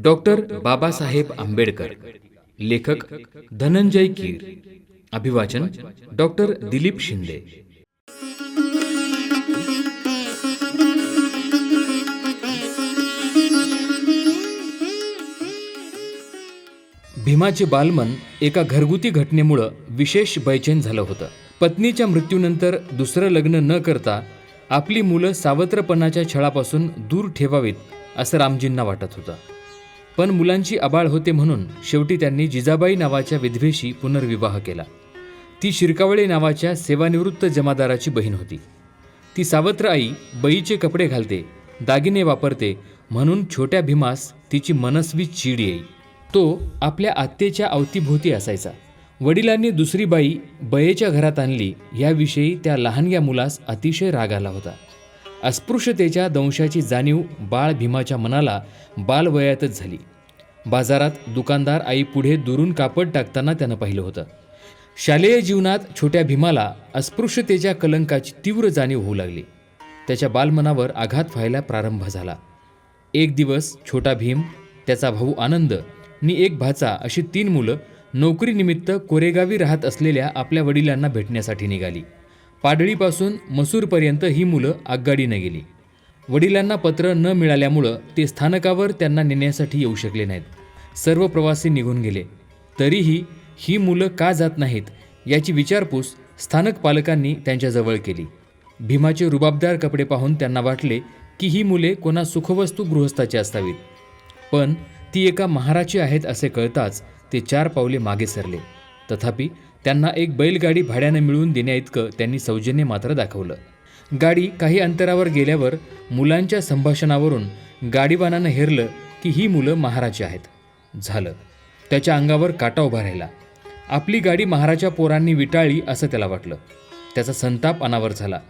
Doctor Babasaheb Ambedkar लेखक धनंजय कीर अभिवाचन doctor Dilip Shinde. भीमाचे बालमन एका घरगुती घटनेमुळं विशेष बैचेन झालं होतं. पत्नीच्या मृत्यूनंतर दुसरं लग्न न करता आपली मुलं सावत्रपणाच्या छळापासून दूर ठेवावीत असं रामजींना वाटत होतं. पण मुलांची आबाळ होते म्हणून शेवटी त्यांनी जिजाबाई नावाच्या विधवेशी पुनर्विवाह केला. ती शिरकावळे नावाच्या सेवानिवृत्त जमादाराची बहीण होती. ती सावत्र आई बईचे कपडे घालते दागिने वापरते म्हणून छोट्या भीमास तिची मनस्वी चीड येई. तो आपल्या आत्तेच्या अवतीभोवती असायचा. वडिलांनी दुसरी बाई बयेच्या घरात आणली याविषयी त्या लहानग्या मुलास अतिशय राग आला होता. अस्पृश्यतेच्या दंशाची जाणीव बाळ भीमाच्या मनाला बालवयातच झाली. बाजारात दुकानदार आई पुढे दुरून कापड टाकताना त्यानं पाहिलं होतं. शालेय जीवनात छोट्या भीमाला अस्पृश्यतेच्या कलंकाची तीव्र जाणीव होऊ लागली. त्याच्या बालमनावर आघात व्हायला प्रारंभ झाला. एक दिवस छोटा भीम त्याचा भाऊ आनंद नि एक भाचा अशी तीन मुलं नोकरीनिमित्त कोरेगावी राहत असलेल्या आपल्या वडिलांना भेटण्यासाठी निघाली. पाडळीपासून मसूरपर्यंत ही मुलं आगगाडीनं गेली. वडिलांना पत्र न मिळाल्यामुळं ते स्थानकावर त्यांना नेण्यासाठी येऊ शकले नाहीत. सर्व प्रवासी निघून गेले. तरीही ही मुलं का जात नाहीत याची विचारपूस स्थानक पालकांनी त्यांच्याजवळ केली. भीमाचे रुबाबदार कपडे पाहून त्यांना वाटले की ही मुले कोणा सुखवस्तू गृहस्थाची असावीत. पण ती एका महाराची आहेत असे कळताच ते चार पावले मागे सरले. तथापि त्यांना एक बैलगाडी भाड्यानं मिळवून देण्याइतकं त्यांनी सौजन्य मात्र दाखवलं. गाडी काही अंतरावर गेल्यावर मुलांच्या संभाषणावरून गाडीवानानं हेरलं की ही मुलं महाराजी आहेत. झालं. त्याच्या अंगावर काटा उभा राहिला. आपली गाडी महाराजा पोरांनी विटाळली असं त्याला वाटलं. त्याचा संताप अनावर झाला.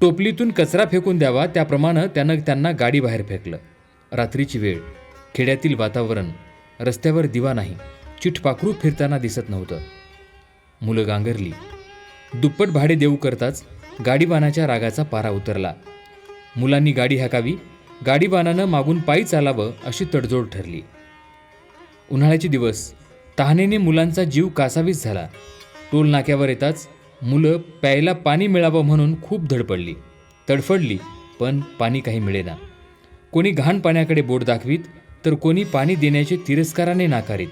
टोपलीतून कचरा फेकून द्यावा त्याप्रमाणे त्यानं त्यांना गाडी बाहेर फेकलं. रात्रीची वेळ. खेड्यातील वातावरण. रस्त्यावर दिवा नाही. चिठपाखरू फिरताना दिसत नव्हतं. मुलं गांगरली. दुप्पट भाडे देऊ करताच गाडीबानाच्या रागाचा पारा उतरला. मुलांनी गाडी हाकावी गाडीबानानं मागून पायी चालावं अशी तडजोड ठरली. उन्हाळ्याचे दिवस तहानेने मुलांचा जीव कासावीस झाला. टोल नाक्यावर येताच मुलं प्यायला पाणी मिळावं म्हणून खूप धडपडली. तडफडली पण पाणी काही मिळेना. कोणी घाण पाण्याकडे बोट दाखवीत तर कोणी पाणी देण्याचे तिरस्काराने नाकारीत.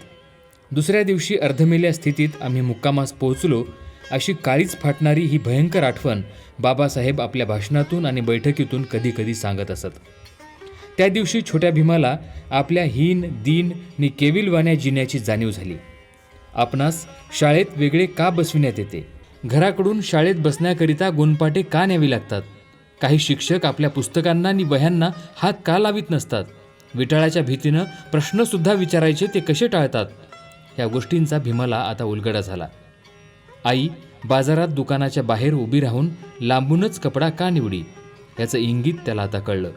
दुसऱ्या दिवशी अर्धमेल्या स्थितीत आम्ही मुक्कामास पोहोचलो अशी काळीच फाटणारी ही भयंकर आठवण बाबासाहेब आपल्या भाषणातून आणि बैठकीतून कधी कधी सांगत असत. त्या दिवशी छोट्या भीमाला आपल्या हीन दीन नि केविलवाण्या जिण्याची जाणीव झाली. आपणास शाळेत वेगळे का बसविण्यात येते? घराकडून शाळेत बसण्याकरिता गुणपाटे का न्यावी लागतात? काही शिक्षक आपल्या पुस्तकांना आणि वह्यांना हात का लावित नसतात? विटाळाच्या भीतीनं प्रश्नसुद्धा विचारायचे ते कसे टाळतात? ह्या गोष्टींचा भीमाला आता उलगडा झाला. आई बाजारात दुकानाच्या बाहेर उभी राहून लांबूनच कपडा का निवडी? याचं इंगित त्याला आता कळलं.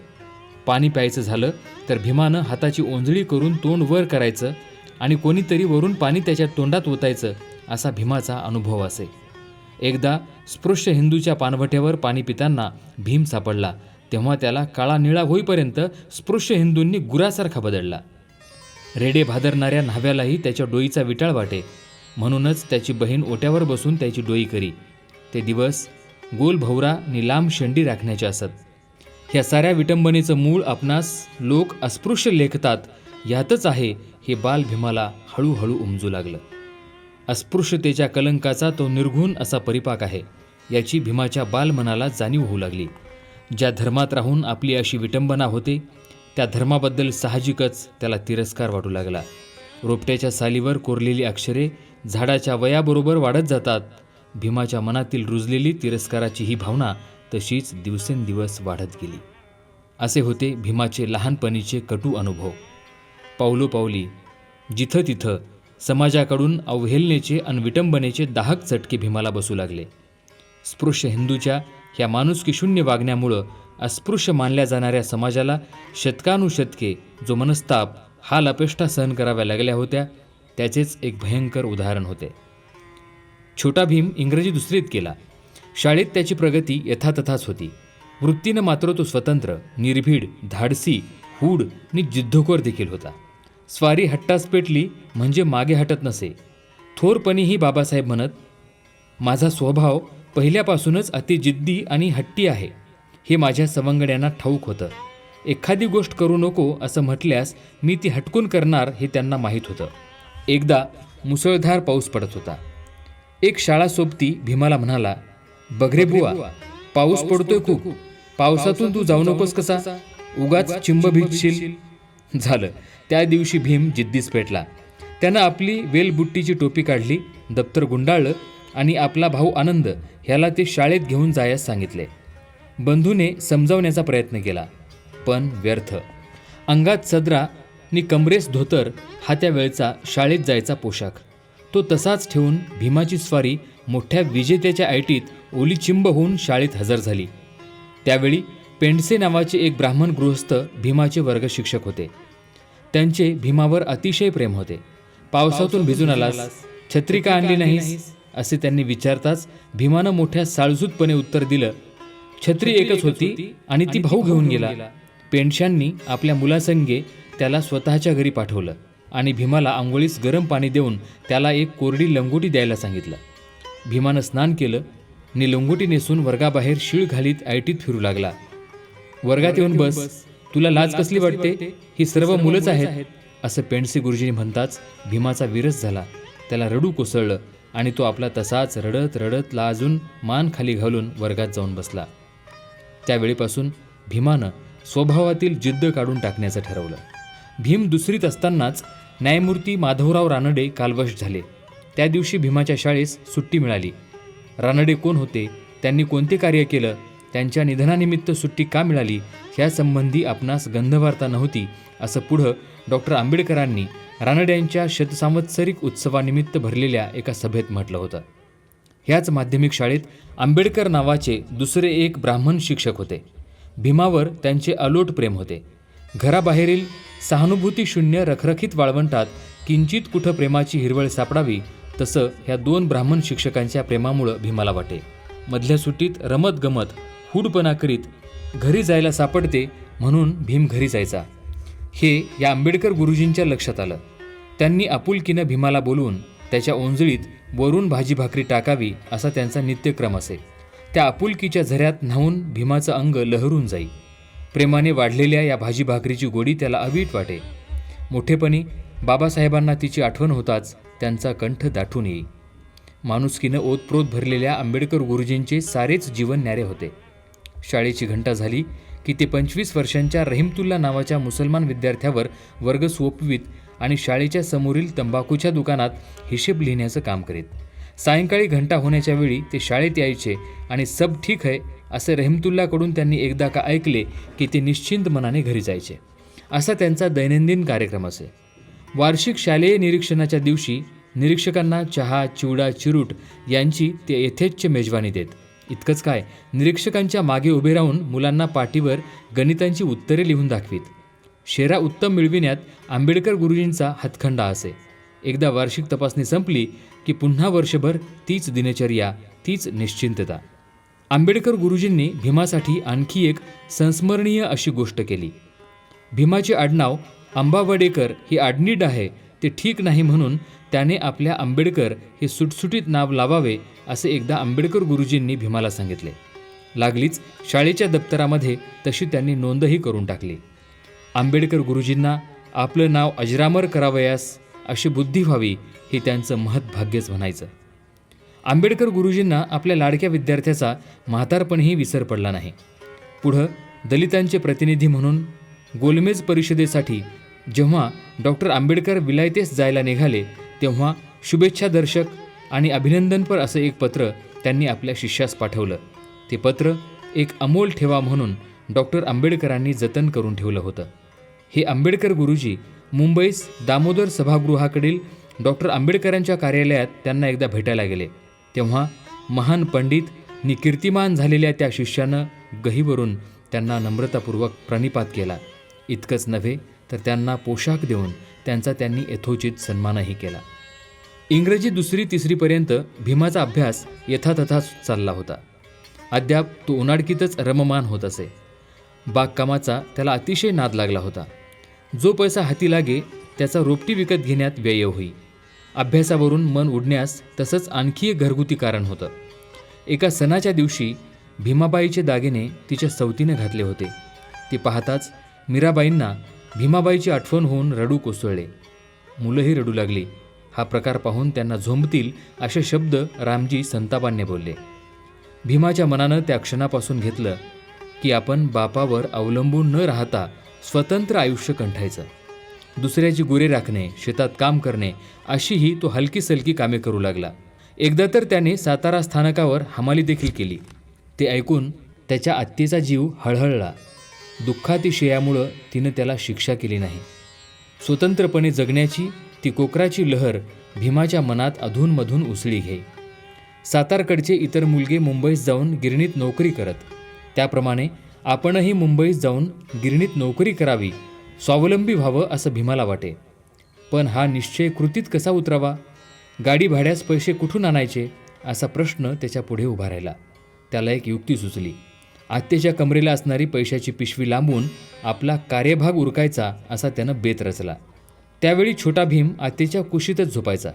पाणी प्यायचं झालं तर भीमानं हाताची ओंजळी करून तोंड वर करायचं आणि कोणीतरी वरून पाणी त्याच्या तोंडात ओतायचं असा भीमाचा अनुभव असे. एकदा स्पृश्य हिंदूच्या पानवट्यावर पाणी पिताना भीम सापडला. तेव्हा त्याला काळा निळा होईपर्यंत स्पृश्य हिंदूंनी गुरासारखा बदलला. रेडे भादरणाऱ्या न्हाव्यालाही त्याच्या डोईचा विटाळ वाटे. म्हणूनच त्याची बहीण ओट्यावर बसून त्याची डोई करी. ते दिवस गोल भवरा नि लांब शेंडी राखण्याचे असत. ह्या साऱ्या विटंबनेचं मूळ आपणास लोक अस्पृश्य लेखतात यातच आहे हे बाल भीमाला हळूहळू उमजू लागलं. अस्पृश्यतेच्या कलंकाचा तो निर्घुण असा परिपाक आहे याची भीमाच्या बालमनाला जाणीव होऊ लागली. ज्या धर्मात राहून आपली अशी विटंबना होते त्या धर्माबद्दल साहजिकच त्याला तिरस्कार वाटू लागला. रोपट्याच्या सालीवर कोरलेली अक्षरे झाडाच्या वयाबरोबर वाढत जातात. भीमाच्या मनातील रुजलेली तिरस्काराची ही भावना तशीच दिवसेंदिवस वाढत गेली. असे होते भीमाचे लहानपणीचे कटू अनुभव. पावलोपावली जिथं तिथं समाजाकडून अवहेलनेचे आणि विटंबनेचे दाहक चटके भीमाला बसू लागले. स्पृश्य हिंदूच्या ह्या माणुसकीशून्य वागण्यामुळं अस्पृश्य मानल्या जाणाऱ्या समाजाला शतकानुशतके जो मनस्ताप हाल अपेष्टा सहन कराव्या लागल्या होत्या त्याचेच एक भयंकर उदाहरण होते. छोटा भीम इंग्रजी दुसरीत केला शाळेत त्याची प्रगती यथातथाच होती. वृत्तीनं मात्र तो स्वतंत्र निर्भीड धाडसी हूड आणि जिद्दखोर देखील होता. स्वारी हट्टास पेटली म्हणजे मागे हटत नसे. थोरपणीही बाबासाहेब म्हणत माझा स्वभाव पहिल्यापासूनच अति जिद्दी आणि हट्टी आहे. हे माझ्या सवंगड्यांना ठाऊक होतं. एखादी गोष्ट करू नको असं म्हटल्यास मी ती हटकून करणार हे त्यांना माहीत होतं. एकदा मुसळधार पाऊस पडत होता. एक शाळा सोबती भीमाला म्हणाला बघरे बुवा पाऊस पडतोय खूप. पावसातून तू जाऊ नकोस कसा? उगाच चिंब भिजशील. झालं. त्या दिवशी भीम जिद्दीस पेटला. त्यानं आपली वेलबुट्टीची टोपी काढली दप्तर गुंडाळलं आणि आपला भाऊ आनंद ह्याला ते शाळेत घेऊन जायस सांगितले. बंधूने समजावण्याचा प्रयत्न केला पण व्यर्थ. अंगात सदरा नि कमरेस धोतर हा त्या वेळचा शाळेत जायचा पोशाख. तो तसाच ठेवून भीमाची स्वारी मोठ्या विजेत्याच्या ऐटीत ओली चिंब होऊन शाळेत हजर झाली. त्यावेळी पेंडसे नावाचे एक ब्राह्मण गृहस्थ भीमाचे वर्ग शिक्षक होते. त्यांचे भीमावर अतिशय प्रेम होते. पावसातून भिजून आलास छत्री का आणली नाहीस असे त्यांनी विचारताच भीमानं मोठ्या साळजूतपणे उत्तर दिलं छत्री एकच होती आणि ती भाऊ घेऊन गेला. पेंडशांनी आपल्या मुलासंगे त्याला स्वतःच्या घरी पाठवलं आणि भीमाला आंघोळीस गरम पाणी देऊन त्याला एक कोरडी लंगोटी द्यायला सांगितलं. भीमानं स्नान केलं नि लंगोटी नेसून वर्गाबाहेर शीळ घालीत आयटीत फिरू लागला. वर्गात येऊन बस तुला लाज कसली वाटते? ही सर्व मुलंच आहेत. असं पेंडसे गुरुजींनी म्हणताच भीमाचा विरस झाला. त्याला रडू कोसळलं आणि तो आपला तसाच रडत रडत लाजून मान खाली घालून वर्गात जाऊन बसला. त्यावेळीपासून भीमानं स्वभावातील जिद्द काढून टाकण्याचं ठरवलं. भीम दुसरीत असतानाच न्यायमूर्ती माधवराव रानडे कालवश झाले. त्या दिवशी भीमाच्या शाळेस सुट्टी मिळाली. रानडे कोण होते त्यांनी कोणते कार्य केलं त्यांच्या निधनानिमित्त सुट्टी का मिळाली ह्यासंबंधी आपणास गंधवार्ता नव्हती असं पुढं डॉक्टर आंबेडकरांनी रानड्यांच्या शतसांवत्सरिक उत्सवानिमित्त भरलेल्या एका सभेत म्हटलं होतं. ह्याच माध्यमिक शाळेत आंबेडकर नावाचे दुसरे एक ब्राह्मण शिक्षक होते. भीमावर त्यांचे अलोट प्रेम होते. घराबाहेरील सहानुभूती शून्य रखरखीत वाळवंटात किंचित कुठं प्रेमाची हिरवळ सापडावी तसं ह्या दोन ब्राह्मण शिक्षकांच्या प्रेमामुळं भीमाला वाटे. मधल्या सुट्टीत रमत गमत हुडपणा करीत घरी जायला सापडते म्हणून भीम घरी जायचा. हे या आंबेडकर गुरुजींच्या लक्षात आलं. त्यांनी आपुलकीनं भीमाला बोलवून त्याच्या ओंजळीत वरून भाजी भाकरी टाकावी असा त्यांचा नित्यक्रम असे. त्या आपुलकीच्या झऱ्यात न्हावून भीमाचं अंग लहरून जाई. प्रेमाने वाढलेल्या या भाजी भाकरीची गोडी त्याला अवीट वाटे. मोठेपणी बाबासाहेबांना तिची आठवण होताच त्यांचा कंठ दाटून येई. माणुसकीनं ओतप्रोत भरलेल्या आंबेडकर गुरुजींचे सारेच जीवन न्यारे होते. शाळेची घंटा झाली की ते पंचवीस वर्षांच्या रहिमतुल्ला नावाच्या मुसलमान विद्यार्थ्यावर वर्ग सोपवीत आणि शाळेच्या समोरील तंबाखूच्या दुकानात हिशेब लिहिण्याचं काम करीत. सायंकाळी घंटा होण्याच्या वेळी ते शाळेत यायचे आणि सब ठीक आहे असे रहीमतुल्लाकडून त्यांनी एकदा का ऐकले की ते निश्चिंत मनाने घरी जायचे. असा त्यांचा दैनंदिन कार्यक्रम असे. वार्षिक शालेय निरीक्षणाच्या दिवशी निरीक्षकांना चहा चिवडा चिरूट यांची ते यथेच्छ मेजवानी देत. इतकंच काय निरीक्षकांच्या मागे उभे राहून मुलांना पाठीवर गणितांची उत्तरे लिहून दाखवीत. शेरा उत्तम मिळविण्यात आंबेडकर गुरुजींचा हातखंडा असे. एकदा वार्षिक तपासणी संपली की पुन्हा वर्षभर तीच दिनचर्या तीच निश्चिंतता. आंबेडकर गुरुजींनी भीमासाठी आणखी एक संस्मरणीय अशी गोष्ट केली. भीमाचे आडनाव अंबावडेकर ही आडनीड आहे ते ठीक नाही म्हणून त्याने आपल्या आंबेडकर हे सुटसुटीत नाव लावावे असे एकदा आंबेडकर गुरुजींनी भीमाला सांगितले. लागलीच शाळेच्या दप्तरामध्ये तशी त्यांनी नोंदही करून टाकली. आंबेडकर गुरुजींना आपलं नाव अजरामर करावयास अशी बुद्धी व्हावी हे त्यांचं महत्भाग्यच म्हणायचं. आंबेडकर गुरुजींना आपल्या लाडक्या विद्यार्थ्याचा म्हातारपणही विसर पडला नाही. पुढं दलितांचे प्रतिनिधी म्हणून गोलमेज परिषदेसाठी जेव्हा डॉक्टर आंबेडकर विलायतेस जायला निघाले तेव्हा शुभेच्छादर्शक आणि अभिनंदनपर असं एक पत्र त्यांनी आपल्या शिष्यास पाठवलं. ते पत्र एक अमोल ठेवा म्हणून डॉक्टर आंबेडकरांनी जतन करून ठेवलं होतं. हे आंबेडकर गुरुजी मुंबईस दामोदर सभागृहाकडील डॉक्टर आंबेडकरांच्या कार्यालयात त्यांना एकदा भेटायला गेले. तेव्हा महान पंडित नि कीर्तिमान झालेल्या त्या शिष्यानं गहीवरून त्यांना नम्रतापूर्वक प्रणिपात केला. इतकंच नव्हे तर त्यांना पोशाख देऊन त्यांचा त्यांनी यथोचित सन्मानही केला. इंग्रजी दुसरी तिसरीपर्यंत भीमाचा अभ्यास यथातथाच चालला होता. अद्याप तो उन्हाडकीतच रममान होत असे. बागकामाचा त्याला अतिशय नाद लागला होता. जो पैसा हाती लागे त्याचा रोपटी विकत घेण्यात व्यय होई. अभ्यासावरून मन उडण्यास तसंच आणखी एक घरगुती कारण होतं. एका सणाच्या दिवशी भीमाबाईचे दागिने तिच्या सवतीने घातले होते. ते पाहताच मीराबाईंना भीमाबाईची आठवण होऊन रडू कोसळले. मुलंही रडू लागली. हा प्रकार पाहून त्यांना झोंबतील असे शब्द रामजी संतापाने बोलले. भीमाच्या मनानं त्या क्षणापासून घेतलं की आपण बापावर अवलंबून न राहता स्वतंत्र आयुष्य कंठायचं. दुसऱ्याची गुरे राखणे शेतात काम करणे अशीही तो हलकी सलकी कामे करू लागला. एकदा तर त्याने सातारा स्थानकावर हमाली देखील केली. ते ऐकून त्याच्या आत्तीचा जीव हळहळला. दुःखातिशयामुळं तिनं त्याला शिक्षा केली नाही. स्वतंत्रपणे जगण्याची ती कोकराची लहर भीमाच्या मनात अधूनमधून उसळी घे. सातारकडचे इतर मुलगे मुंबईत जाऊन गिरणीत नोकरी करत. त्याप्रमाणे आपणही मुंबईत जाऊन गिरणीत नोकरी करावी स्वावलंबी व्हावं असं भीमाला वाटे. पण हा निश्चय कृतीत कसा उतरावा? गाडी भाड्यास पैसे कुठून आणायचे? असा प्रश्न त्याच्या पुढे उभा राहिला. त्याला एक युक्ती सुचली. आत्तेच्या कमरेला असणारी पैशाची पिशवी लांबून आपला कार्यभाग उरकायचा असा त्यानं बेत रचला. त्यावेळी छोटा भीम आत्तेच्या कुशीतच झोपायचा.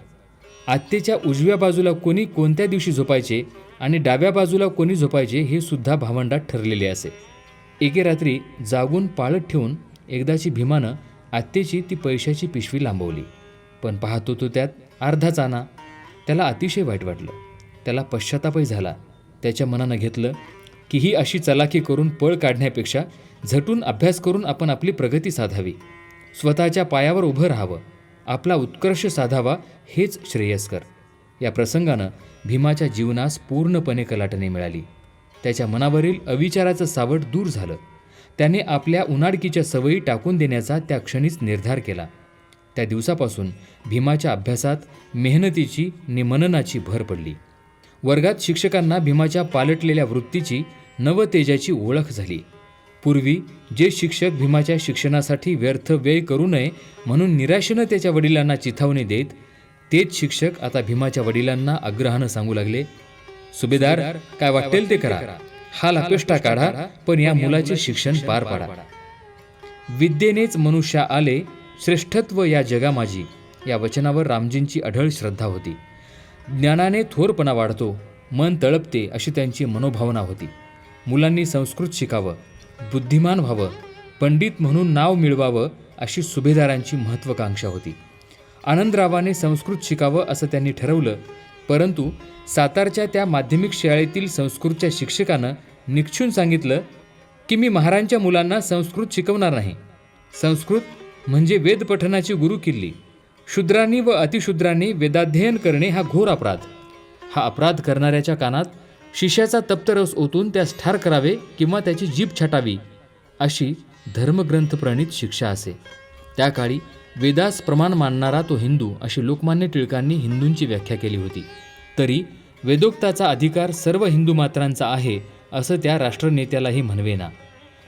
आत्तेच्या उजव्या बाजूला कोणी कोणत्या दिवशी झोपायचे आणि डाव्या बाजूला कोणी झोपायचे हे सुद्धा भावंडात ठरलेले असे. एके रात्री जागून पाळत ठेवून एकदाची भीमानं आत्तेची ती पैशाची पिशवी लांबवली. पण पाहतो तो त्यात अर्धा चाना. त्याला अतिशय वाईट वाटलं. त्याला पश्चातापही झाला. त्याच्या मनानं घेतलं की ही अशी चलाखी करून पळ काढण्यापेक्षा झटून अभ्यास करून आपण आपली प्रगती साधावी. स्वतःच्या पायावर उभं राहावं. आपला उत्कर्ष साधावा हेच श्रेयस्कर. या प्रसंगानं भीमाच्या जीवनास पूर्णपणे कलाटणी मिळाली. त्याच्या मनावरील अविचाराचं सावट दूर झालं. त्याने आपल्या उन्हाडकीच्या सवयी टाकून देण्याचा त्या क्षणीच निर्धार केला. त्या दिवसापासून भीमाच्या अभ्यासात मेहनतीची निमननाची भर पडली. वर्गात शिक्षकांना भीमाच्या पालटलेल्या वृत्तीची नवतेजाची ओळख झाली. पूर्वी जे शिक्षक भीमाच्या शिक्षणासाठी व्यर्थ व्यय करू नये म्हणून निराशेनं त्याच्या वडिलांना चिथावणी देत तेच शिक्षक आता भीमाच्या वडिलांना आग्रहानं सांगू लागले सुभेदार काय वाटेल ते करा. हा लापेष्टा काढा पण या मुलाचे शिक्षण पार पाडा. विद्येनेच मनुष्या आले श्रेष्ठत्व या जगा माझी या वचनावर रामजींची अढळ श्रद्धा होती. ज्ञानाने थोरपणा वाढतो मन तळपते अशी त्यांची मनोभावना होती. मुलांनी संस्कृत शिकावं बुद्धिमान व्हावं पंडित म्हणून नाव मिळवावं अशी सुभेदारांची महत्त्वाकांक्षा होती. आनंदरावाने संस्कृत शिकावं असं त्यांनी ठरवलं परंतु सातारच्या त्या माध्यमिक शाळेतील संस्कृतच्या शिक्षकानं निक्षून सांगितलं की मी महारांच्या मुलांना संस्कृत शिकवणार नाही. संस्कृत म्हणजे वेद पठनाची गुरु किल्ली शूद्रांनी व अतिशूद्रांनी वेदाध्ययन करणे हा घोर अपराध. हा अपराध करणाऱ्याच्या कानात शिष्याचा तप्तरस ओतून त्यास ठार करावे किंवा त्याची जीभ छटावी अशी धर्मग्रंथप्रणीत शिक्षा असे. त्या काळी वेदास प्रमाण मानणारा तो हिंदू अशी लोकमान्य टिळकांनी हिंदूंची व्याख्या केली होती. तरी वेदोक्ताचा अधिकार सर्व हिंदू मात्रांचा आहे असं त्या राष्ट्रनेत्यालाही म्हणवेना.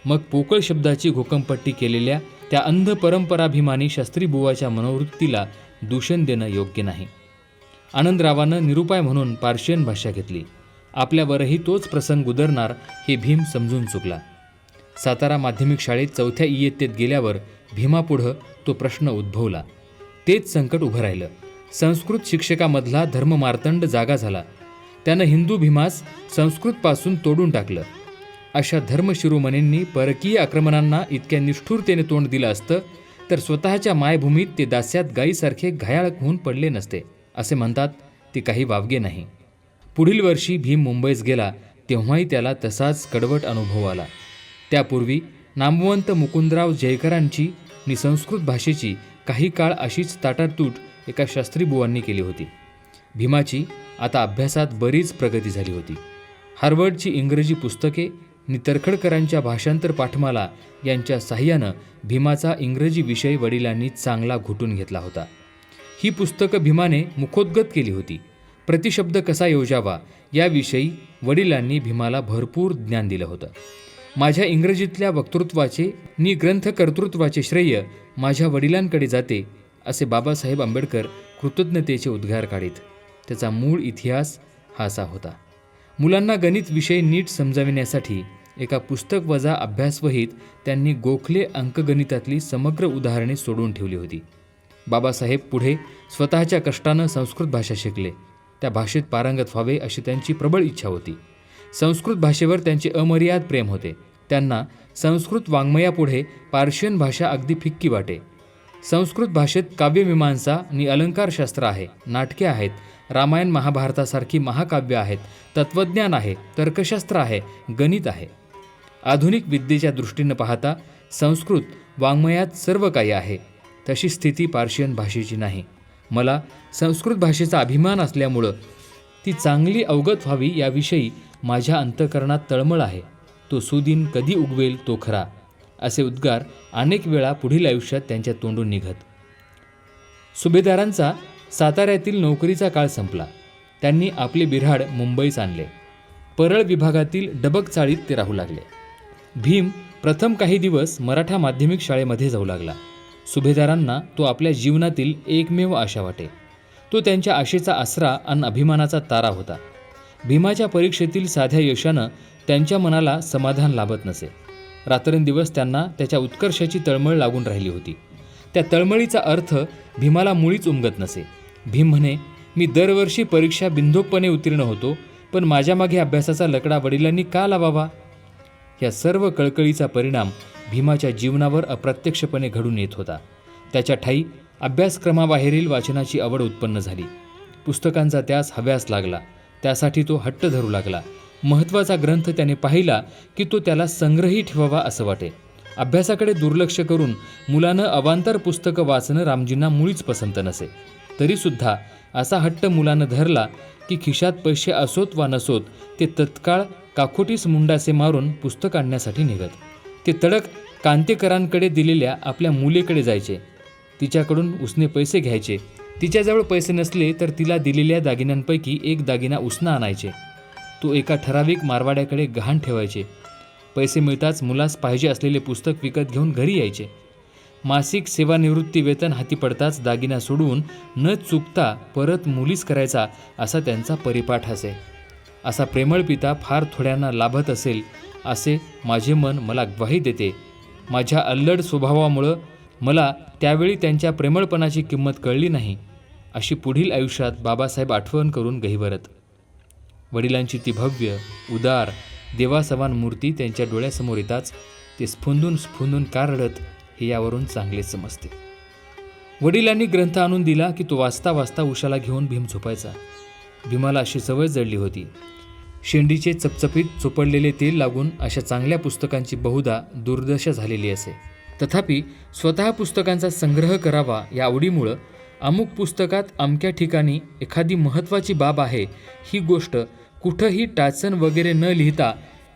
मग पोकळ शब्दाची घोकंपट्टी केलेल्या त्या अंध परंपराभिमानी शास्त्रीबुवाच्या मनोवृत्तीला दूषण देणं योग्य नाही. आनंदरावानं निरुपाय म्हणून पार्शियन भाषा घेतली. आपल्यावरही तोच प्रसंग उदरणार हे भीम समजून चुकला. सातारा माध्यमिक शाळेत चौथ्या इयत्तेत गेल्यावर भीमापुढं तो प्रश्न उद्भवला. तेच संकट उभं राहिलं. संस्कृत शिक्षकामधला धर्ममार्तंड जागा झाला. त्यानं हिंदू भीमास संस्कृतपासून तोडून टाकलं. अशा धर्मशिरोमणींनी परकीय आक्रमणांना इतक्या निष्ठुरतेने तोंड दिलं असतं तर स्वतःच्या मायभूमीत ते दास्यात गायीसारखे घायाळ होऊन पडले नसते असे म्हणतात ते काही वावगे नाही. पुढील वर्षी भीम मुंबईस गेला तेव्हाही त्याला तसाच कडवट अनुभव आला. त्यापूर्वी नामवंत मुकुंदराव जयकरांची आणि संस्कृत भाषेची काही काळ अशीच ताटातूट एका शास्त्रीबुवांनी केली होती. भीमाची आता अभ्यासात बरीच प्रगती झाली होती. हार्वर्डची इंग्रजी पुस्तके नि तरखडकरांच्या भाषांतर पाठमाला यांच्या साह्यानं भीमाचा इंग्रजी विषय वडिलांनी चांगला घुटून घेतला होता. ही पुस्तकं भीमाने मुखोद्गत केली होती. प्रतिशब्द कसा योजावा याविषयी वडिलांनी भीमाला भरपूर ज्ञान दिलं होतं. माझ्या इंग्रजीतल्या वक्तृत्वाचे नि ग्रंथकर्तृत्वाचे श्रेय माझ्या वडिलांकडे जाते असे बाबासाहेब आंबेडकर कृतज्ञतेचे उद्गार काढीत. त्याचा मूळ इतिहास हा असा होता. मुलांना गणित विषय नीट समजाविण्यासाठी एका पुस्तक वजा अभ्यासवहीत त्यांनी गोखले अंकगणितातली समग्र उदाहरणे सोडून ठेवली होती. बाबासाहेब पुढे स्वतःच्या कष्टानं संस्कृत भाषा शिकले. त्या भाषेत पारंगत व्हावे अशी त्यांची प्रबळ इच्छा होती. संस्कृत भाषेवर त्यांचे अमर्याद प्रेम होते. त्यांना संस्कृत वाङ्मयापुढे पार्शियन भाषा अगदी फिक्की वाटे. संस्कृत भाषेत काव्यमीमांसा आणि अलंकारशास्त्र आहे नाटके आहेत रामायण महाभारतासारखी महाकाव्य आहेत तत्त्वज्ञान आहे तर्कशास्त्र आहे गणित आहे. आधुनिक विद्येच्या दृष्टीनं पाहता संस्कृत वाङ्मयात सर्व काही आहे तशी स्थिती पार्शियन भाषेची नाही. मला संस्कृत भाषेचा अभिमान असल्यामुळं ती चांगली अवगत व्हावी याविषयी माझ्या अंतकरणात तळमळ आहे. तो सुदिन कधी उगवेल तो खरा. असे उद्गार अनेक वेळा पुढील आयुष्यात त्यांच्या तोंडून निघत. सुभेदारांचा साताऱ्यातील नोकरीचा काळ संपला. त्यांनी आपले बिऱ्हाड मुंबईस आणले. परळ विभागातील डबक चाळीत ते राहू लागले. भीम प्रथम काही दिवस मराठा माध्यमिक शाळेमध्ये जाऊ लागला. सुभेदारांना तो आपल्या जीवनातील एकमेव आशा वाटे. तो त्यांच्या आशेचा आसरा आणि अभिमानाचा तारा होता. भीमाच्या परीक्षेतील साध्या यशानं त्यांच्या मनाला समाधान लाभत नसे. रात्रंदिवस त्यांना त्याच्या उत्कर्षाची तळमळ लागून राहिली होती. त्या तळमळीचा अर्थ भीमाला मुळीच उमगत नसे. भीम म्हणे मी दरवर्षी परीक्षा बिंदोकपणे उत्तीर्ण होतो पण माझ्या मागे अभ्यासाचा लकडा वडिलांनी का लावावा? या सर्व कळकळीचा परिणाम भीमाच्या जीवनावर अप्रत्यक्षपणे घडून येत होता. त्याच्या ठाई अभ्यासक्रमाबाहेरील वाचनाची आवड उत्पन्न झाली. पुस्तकांचा त्यास हव्यास लागला. त्यासाठी तो हट्ट धरू लागला. महत्त्वाचा ग्रंथ त्याने पाहिला की तो त्याला संग्रही ठेवावा असं वाटे. अभ्यासाकडे दुर्लक्ष करून मुलानं अवांतर पुस्तकं वाचणं रामजींना मुळीच पसंत नसे. तरीसुद्धा असा हट्ट मुलानं धरला की खिशात पैसे असोत वा नसोत ते तत्काळ काखोटीस मुंडासे मारून पुस्तक आणण्यासाठी निघत. ते तडक कांतेकरांकडे दिलेल्या आपल्या मुलीकडे जायचे. तिच्याकडून उसने पैसे घ्यायचे. तिच्याजवळ पैसे नसले तर तिला दिलेल्या दागिन्यांपैकी एक दागिना उसना आणायचे. तो एका ठराविक मारवाड्याकडे गहाण ठेवायचे. पैसे मिळताच मुलास पाहिजे असलेले पुस्तक विकत घेऊन घरी यायचे. मासिक सेवानिवृत्ती वेतन हाती पडताच दागिना सोडून न चुकता परत मुलीच करायचा असा त्यांचा परिपाठ असे. असा प्रेमळ पिता फार थोड्यांना लाभत असेल असे माझे मन मला ग्वाही देते. माझ्या अल्लड स्वभावामुळं मला त्यावेळी त्यांच्या प्रेमळपणाची किंमत कळली नाही अशी पुढील आयुष्यात बाबासाहेब आठवण करून गहिवरत. वडिलांची ती भव्य उदार देवासमान मूर्ती त्यांच्या डोळ्यासमोर येताच ते स्फुंदून स्फुंदून का रडत हे यावरून चांगले समजते. वडिलांनी ग्रंथ आणून दिला की तो वाचता वाचता उशाला घेऊन भीम झोपायचा. भीमाला अशी सवय जडली होती. शेंडीचे चपचपीत चोपडलेले तेल लागून अशा चांगल्या पुस्तकांची बहुधा दुर्दशा झालेली असे. तथापि स्वतः पुस्तकांचा संग्रह करावा या आवडीमुळं अमुक पुस्तकात अमक्या ठिकाणी एखादी महत्त्वाची बाब आहे ही गोष्ट कुठंही टाचन वगैरे न लिहिता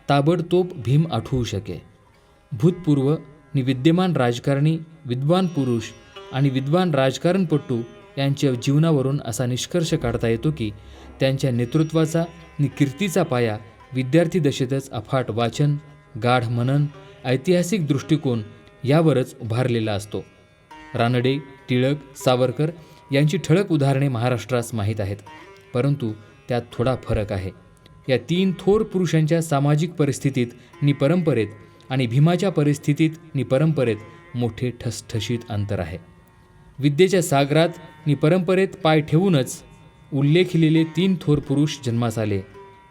ताबडतोब भीम आठवू शके भूतपूर्व आणि विद्यमान राजकारणी विद्वान पुरुष आणि विद्वान राजकारणपटू यांच्या जीवनावरून असा निष्कर्ष काढता येतो की त्यांच्या नेतृत्वाचा आणि कीर्तीचा पाया विद्यार्थी दशेतच अफाट वाचन गाढ मनन ऐतिहासिक दृष्टिकोन यावरच उभारलेला असतो. रानडे टिळक सावरकर यांची ठळक उदाहरणे महाराष्ट्रास माहीत आहेत. परंतु त्यात थोडा फरक आहे. या तीन थोर पुरुषांच्या सामाजिक परिस्थितीत नि परंपरेत आणि भीमाच्या परिस्थितीत नि परंपरेत मोठे ठसठशीत अंतर आहे. विद्येच्या सागरात नि परंपरेत पाय ठेवूनच उल्लेखिलेले तीन थोर पुरुष जन्मास आले.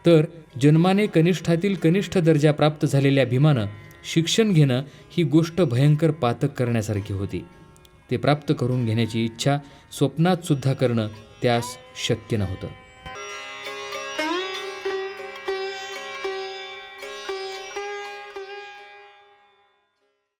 तर जन्माने कनिष्ठातील कनिष्ठ दर्जा प्राप्त झालेल्या भीमानं शिक्षण घेणं ही गोष्ट भयंकर पातक करण्यासारखी होती. ते प्राप्त करून घेण्याची इच्छा स्वप्नातसुद्धा करणं त्यास शक्य नव्हतं.